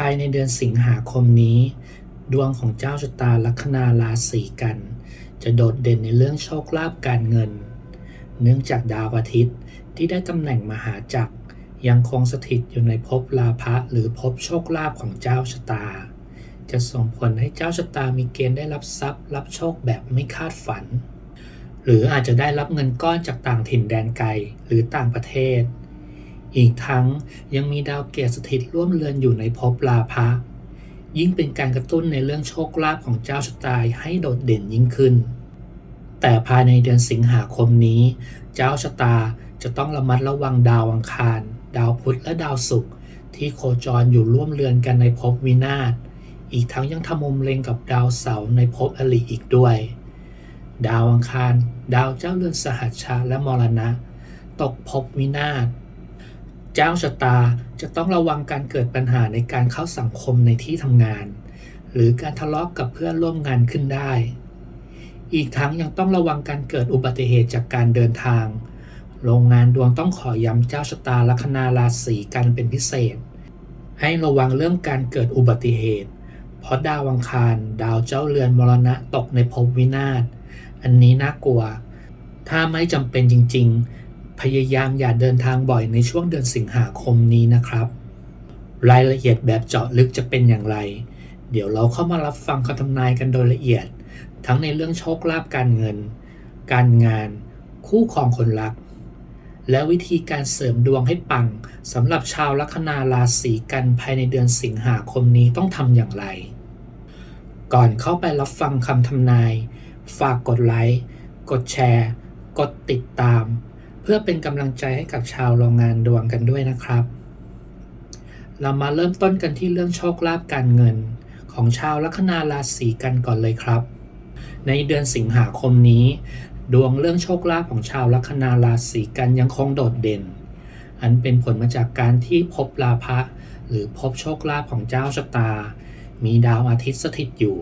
ภายในเดือนสิงหาคมนี้ ดวงของเจ้าชะตาลัคนาราศีกัน จะโดดเด่นในเรื่องโชคลาภการเงิน เนื่องจากดาวอาทิตย์ที่ได้ตำแหน่งมหาจักรยังคงสถิตอยู่ในภพลาภะหรือภพโชคลาภของเจ้าชะตา จะส่งผลให้เจ้าชะตามีเกณฑ์ได้รับทรัพย์ รับโชคแบบไม่คาดฝัน หรืออาจจะได้รับเงินก้อนจากต่างถิ่นแดนไกลหรือต่างประเทศ อีกทั้งยังมีดาวเกตสถิตร่วมเรือนอยู่ในภพลาภะยิ่งเป็นการกระตุ้นในเรื่องโชคลาภของเจ้าชะตาให้โดดเด่นยิ่งขึ้น แต่ภายในเดือนสิงหาคมนี้ เจ้าชะตาจะต้องระมัดระวังดาวอังคาร ดาวพุธและดาวศุกร์ที่โคจรอยู่ร่วมเรือนกันในภพวินาศอีกทั้งยังทำมุมเล็งกับดาวเสาร์ในภพอลิอีกด้วย ดาวอังคาร ดาวเจ้าเรือนสหัชชาและมรณะ ตกภพวินาศ เจ้าชะตาจะต้องระวังการเกิดปัญหาในการเข้าสังคมในที่ทำงาน หรือการทะเลาะกกับเพื่อนร่วมงานขึ้นได้ อีกทั้งยังต้องระวังการเกิดอุบัติเหตุจากการเดินทาง โรงงานดวงต้องขอย้ำเจ้าชะตาลัคนาราศีกันเป็นพิเศษ ให้ระวังเรื่องการเกิดอุบัติเหตุ เพราะดาวอังคาร ดาวเจ้าเรือนมรณะตกในภพวินาศอันนี้น่ากลัว ถ้าไม่จำเป็นจริง ๆ พยายามอย่าเดินทางบ่อยในช่วงเดือนสิงหาคมนี้นะครับ รายละเอียดแบบเจาะลึกจะเป็นอย่างไร เดี๋ยวเราเข้ามารับฟังคำทำนายกันโดยละเอียด ทั้งในเรื่องโชคลาภการเงิน การงาน คู่ครองคนรัก และวิธีการเสริมดวงให้ปังสำหรับชาวลัคนาราศีกันภายในเดือนสิงหาคมนี้ต้องทำอย่างไร ก่อนเข้าไปรับฟังคำทำนาย ฝากกดไลค์ กดแชร์ กดติดตาม พื่อเป็นกำลังใจให้กับชาวโรงงานดวงกันด้วยนะครับ เรามาเริ่มต้นกันที่เรื่องโชคลาภการเงิน ของชาวลัคนาราศีกันก่อนเลยครับ ในเดือนสิงหาคมนี้ ดวงเรื่องโชคลาภของชาวลัคนาราศีกันยังคงโดดเด่น อันเป็นผลมาจากการที่พบลาภะหรือพบโชคลาภของเจ้าชะตา มีดาวอาทิตย์สถิตอยู่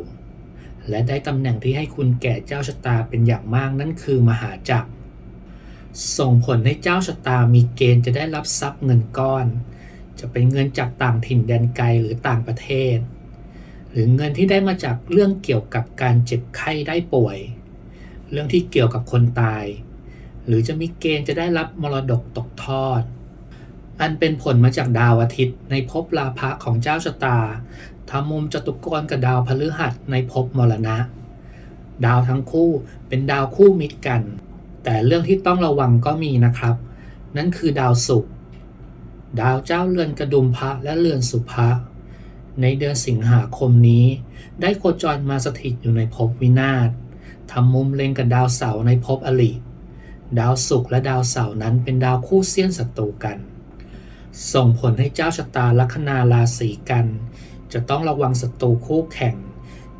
และได้ตำแหน่งที่ให้คุณแก่เจ้าชะตาเป็นอย่างมากนั่นคือมหาจักร ส่งผลให้เจ้าชะตามีเกณฑ์จะได้รับทรัพย์เงินก้อน จะเป็นเงินจากต่างถิ่นแดนไกลหรือต่างประเทศ หรือเงินที่ได้มาจากเรื่องเกี่ยวกับการเจ็บไข้ได้ป่วย เรื่องที่เกี่ยวกับคนตาย หรือจะมีเกณฑ์จะได้รับมรดกตกทอด อันเป็นผลมาจากดาวอาทิตย์ในภพลาภะของเจ้าชะตาทำมุมจตุกรกับดาวพฤหัสในภพมรณะ ดาวทั้งคู่เป็นดาวคู่มิตรกัน แต่เรื่องที่ต้องระวังก็มีนะครับ นั่นคือดาวศุกร์ดาวเจ้าเรือนกระดุมพระและเรือนสุภะในเดือนสิงหาคมนี้ ได้โคจรมาสถิตอยู่ในภพวินาศทำมุมเล็งกับดาวเสาร์ในภพอลิดาวศุกร์และดาวเสาร์นั้นเป็นดาวคู่เสี้ยนศัตรูกัน ส่งผลให้เจ้าชะตาลัคนาราศีกัน จะต้องระวังศัตรูคู่แข่ง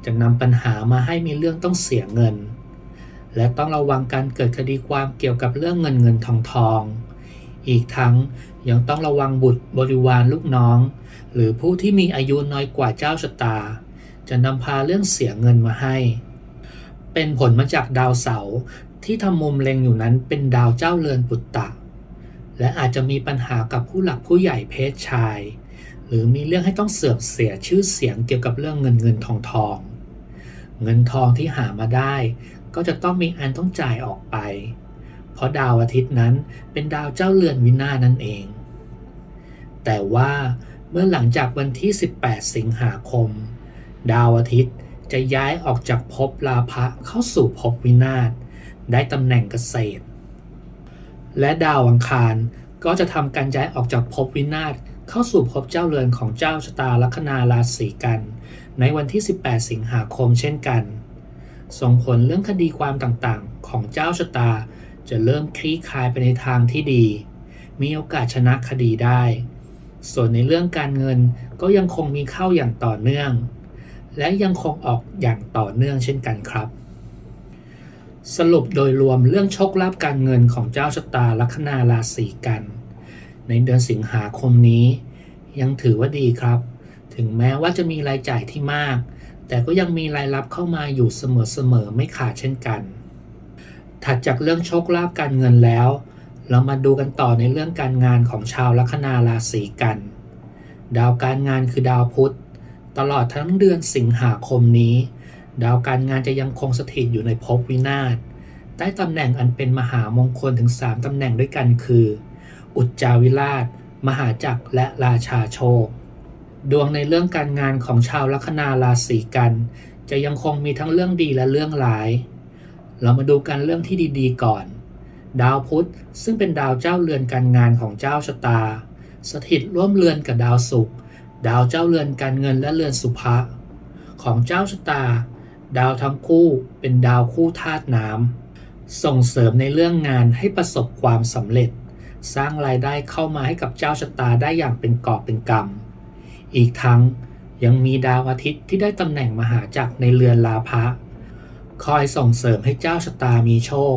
จะนำปัญหามาให้มีเรื่องต้องเสียเงิน และต้องระวังการเกิดคดีความเกี่ยวกับเรื่องเงินเงินทองทอง อีกทั้งยังต้องระวังบุตรบริวารลูกน้อง หรือผู้ที่มีอายุน้อยกว่าเจ้าชะตา จะนำพาเรื่องเสียเงินมาให้ เป็นผลมาจากดาวเสาร์ที่ทำมุมเล็งอยู่นั้นเป็นดาวเจ้าเรือนปุตตะ และอาจจะมีปัญหากับผู้หลักผู้ใหญ่เพศชาย หรือมีเรื่องให้ต้องเสื่อมเสียชื่อเสียงเกี่ยวกับเรื่องเงินเงินทองทอง เงินทองที่หามาได้ ก็จะต้องมีอันต้องจ่ายออกไป เพราะดาวอาทิตย์นั้นเป็นดาวเจ้าเรือนวินาศนั่นเอง แต่ว่าเมื่อหลังจากวันที่ 18 สิงหาคม ดาวอาทิตย์จะย้ายออกจากภพลาภะเข้าสู่ภพวินาศได้ตำแหน่งเกษตร และดาวอังคารก็จะทำการย้ายออกจากภพวินาศเข้าสู่ภพเจ้าเรือนของเจ้าชะตาลัคนาราศีกัน ในวันที่ 18 สิงหาคมเช่นกัน ส่งผลเรื่องคดีความต่างๆ ของเจ้าชะตา จะเริ่มคลี่คลายไปในทางที่ดี มีโอกาสชนะคดีได้ ส่วนในเรื่องการเงินก็ยังคงมีเข้าอย่างต่อเนื่อง และยังคงออกอย่างต่อเนื่องเช่นกันครับ สรุปโดยรวมเรื่องโชคลาภการเงินของเจ้าชะตาลัคนาราศีกัน ในเดือนสิงหาคมนี้ ยังถือว่าดีครับ ถึงแม้ว่าจะมีรายจ่ายที่มาก แต่ก็ยังมีรายรับเข้ามาอยู่เสมอๆไม่ขาดเช่นกัน ถัดจากเรื่องโชคลาภการเงินแล้ว เรามาดูกันต่อในเรื่องการงานของชาวลัคนาราศีกัน ดาวการงานคือดาวพุธ ตลอดทั้งเดือนสิงหาคมนี้ ดาวการงานจะยังคงสถิตอยู่ในภพวินาศได้ตำแหน่งอันเป็นมหามงคลถึง 3ตำแหน่งด้วยกันคือ อุจจาวิราช มหาจักรและราชาโชค ดวงในเรื่องการงานของชาวลัคนาราศีกัน จะยังคงมีทั้งเรื่องดีและเรื่องร้าย เรามาดูกันเรื่องที่ดีๆก่อน ดาวพุธซึ่งเป็นดาวเจ้าเรือนการงานของเจ้าชะตา สถิตร่วมเรือนกับดาวศุกร์ดาวเจ้าเรือนการเงินและเรือนสุภะของเจ้าชะตา ดาวทั้งคู่เป็นดาวคู่ธาตุน้ำส่งเสริมในเรื่องงานให้ประสบความสำเร็จ สร้างรายได้เข้ามาให้กับเจ้าชะตาได้อย่างเป็นกอบเป็นกำ อีกทั้งยังมีดาวอาทิตย์ที่ได้ตำแหน่งมหาจักรในเรือนลาภะคอยส่งเสริมให้เจ้าชะตามีโชค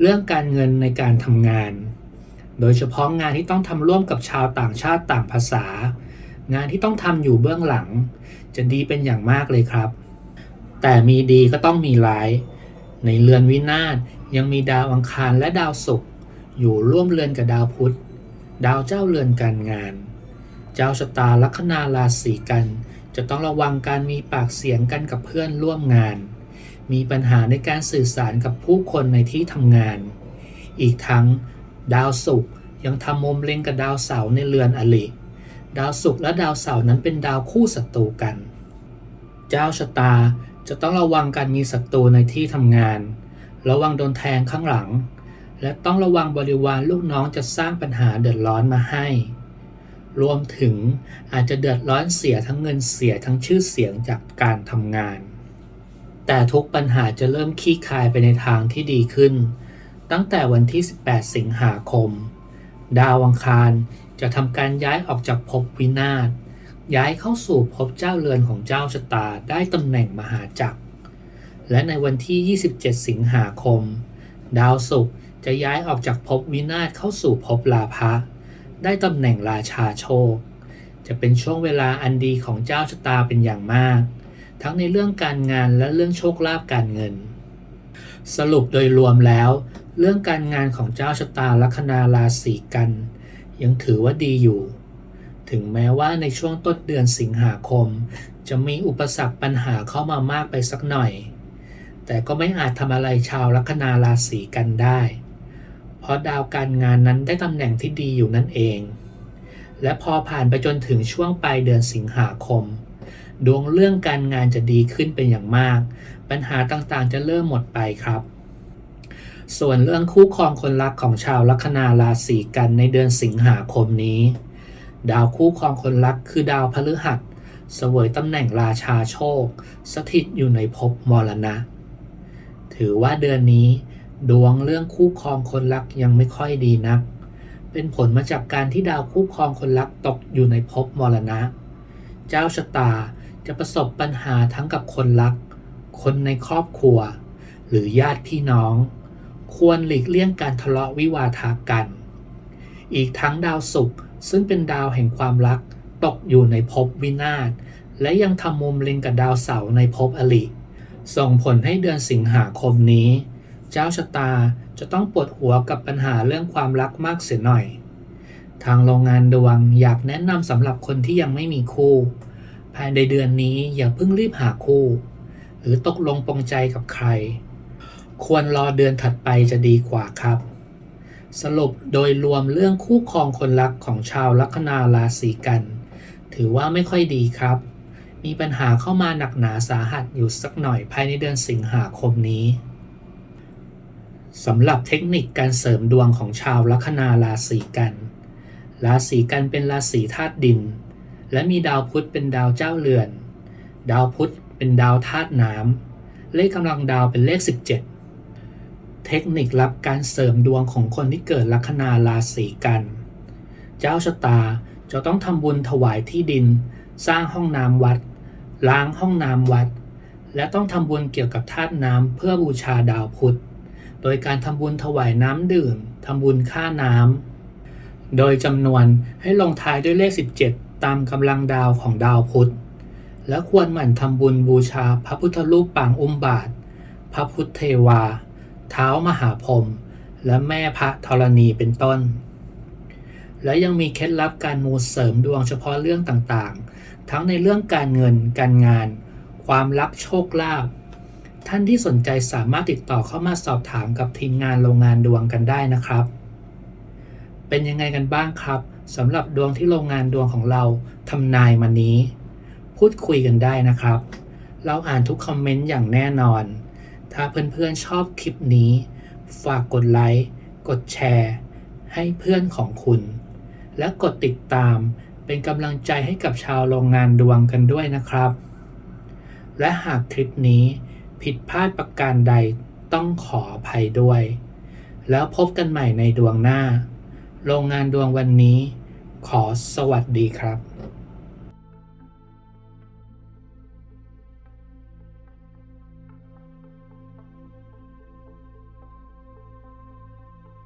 เรื่องการเงินในการทำงาน โดยเฉพาะงานที่ต้องทำร่วมกับชาวต่างชาติต่างภาษา งานที่ต้องทำอยู่เบื้องหลัง จะดีเป็นอย่างมากเลยครับ แต่มีดีก็ต้องมีร้าย ในเรือนวินาศยังมีดาวอังคารและดาวศุกร์อยู่ร่วมเรือนกับดาวพุธ ดาวเจ้าเรือนการงาน เจ้าชะตาลัคนาราศีกัน จะต้องระวังการมีปากเสียงกันกับเพื่อนร่วมงาน มีปัญหาในการสื่อสารกับผู้คนในที่ทำงาน อีกทั้ง ดาวศุกร์ยังทำมุมเล็งกับดาวเสาร์ในเรือนอลิดาวศุกร์และดาวเสาร์นั้นเป็นดาวคู่ศัตรูกัน เจ้าชะตาจะต้องระวังการมีศัตรูในที่ทำงาน ระวังโดนแทงข้างหลัง และต้องระวังบริวารลูกน้องจะสร้างปัญหาเดือดร้อนมาให้ รวมถึงอาจจะเดือดร้อนเสียทั้งเงินเสียทั้งชื่อเสียงจากการทำงาน แต่ทุกปัญหาจะเริ่มคลี่คลายไปในทางที่ดีขึ้น ตั้งแต่วันที่ 18 สิงหาคม ดาวอังคารจะทำการย้ายออกจากภพวินาศย้ายเข้าสู่ภพเจ้าเรือนของเจ้าชะตาได้ตำแหน่งมหาจักร และในวันที่ 27 สิงหาคม ดาวศุกร์จะย้ายออกจากภพวินาศเข้าสู่ภพลาภะ ได้ตำแหน่งราชาโชค จะเป็นช่วงเวลาอันดีของเจ้าชะตาเป็นอย่างมาก ทั้งในเรื่องการงานและเรื่องโชคลาภการเงิน สรุปโดยรวมแล้ว เรื่องการงานของเจ้าชะตาลัคนาราศีกัน ยังถือว่าดีอยู่ ถึงแม้ว่าในช่วงต้นเดือนสิงหาคม จะมีอุปสรรคปัญหาเข้ามามากไปสักหน่อย แต่ก็ไม่อาจทำอะไรชาวลัคนาราศีกันได้ เพราะดาวการงานนั้นได้ตำแหน่งที่ดีอยู่นั่นเอง และพอผ่านไปจนถึงช่วงปลายเดือนสิงหาคม ดวงเรื่องการงานจะดีขึ้นเป็นอย่างมาก ปัญหาต่างๆจะเริ่มหมดไปครับ ส่วนเรื่องคู่ครองคนรักของชาวลัคนาราศีกันในเดือนสิงหาคมนี้ ดาวคู่ครองคนรักคือดาวพฤหัสเสวยตำแหน่งราชาโชค สถิตอยู่ในภพมรณะ ถือว่าเดือนนี้ ดวงเรื่องคู่ครองคนรักยังไม่ค่อยดีนัก เป็นผลมาจากการที่ดาวคู่ครองคนรักตกอยู่ในภพมรณะ เจ้าชะตาจะประสบปัญหาทั้งกับคนรัก คนในครอบครัว หรือญาติพี่น้อง ควรหลีกเลี่ยงการทะเลาะวิวาทากัน อีกทั้งดาวศุกร์ซึ่งเป็นดาวแห่งความรักตกอยู่ในภพวินาศ และยังทำมุมเล็งกับดาวเสาร์ในภพอลิส่งผลให้เดือนสิงหาคมนี้ เจ้าชะตาจะต้องปวดหัวกับปัญหาเรื่องความรักมากเสียหน่อย ทางโรงงานดวงอยากแนะนำสำหรับคนที่ยังไม่มีคู่ ภายในเดือนนี้อย่าเพิ่งรีบหาคู่ หรือตกลงปรงใจกับใคร ควรรอเดือนถัดไปจะดีกว่าครับ สรุปโดยรวมเรื่องคู่ครองคนรักของชาวลัคนาราศีกัน ถือว่าไม่ค่อยดีครับ มีปัญหาเข้ามาหนักหนาสาหัสอยู่สักหน่อยภายในเดือนสิงหาคมนี้ สำหรับเทคนิคการเสริมดวงของชาวลัคนาราศีกัน ราศีกันเป็นราศีธาตุดิน และมีดาวพุธเป็นดาวเจ้าเรือน ดาวพุธเป็นดาวธาตุน้ำเลขกำลังดาวเป็นเลข 17 เทคนิคลับการเสริมดวงของคนที่เกิดลัคนาราศีกัน เจ้าชะตาจะต้องทำบุญถวายที่ดิน สร้างห้องน้ำวัด ล้างห้องน้ำวัด และต้องทำบุญเกี่ยวกับธาตุน้ำเพื่อบูชาดาวพุธ โดยการทำบุญถวายน้ำดื่มทำบุญค่าน้ำ โดยจำนวนให้ลงท้ายด้วยเลข 17 ตามกำลังดาวของดาวพุธ และควรหมั่นทำบุญบูชาพระพุทธรูปปางอุ้มบาท พระพุทธเทวา เท้ามหาพรหมและแม่พระธรณีเป็นต้น และยังมีเคล็ดลับการมูเสริมดวงเฉพาะเรื่องต่างๆ ทั้งในเรื่องการเงิน การงาน ความรักโชคลาภ ท่านที่สนใจสามารถติดต่อเข้ามาสอบถามกับทีมงานโรงงานดวงกันได้นะครับ เป็นยังไงกันบ้างครับสำหรับดวงที่โรงงานดวงของเราทำนายมานี้ พูดคุยกันได้นะครับ เราอ่านทุกคอมเมนต์อย่างแน่นอน ถ้าเพื่อนๆชอบคลิปนี้ ฝากกดไลค์กดแชร์ ให้เพื่อนของคุณ และกดติดตามเป็นกำลังใจให้กับชาวโรงงานดวงกันด้วยนะครับ และหากคลิปนี้ ผิดพลาดประการใดต้องขออภัยด้วย แล้วพบกันใหม่ในดวงหน้า โรงงานดวงวันนี้ ขอสวัสดีครับ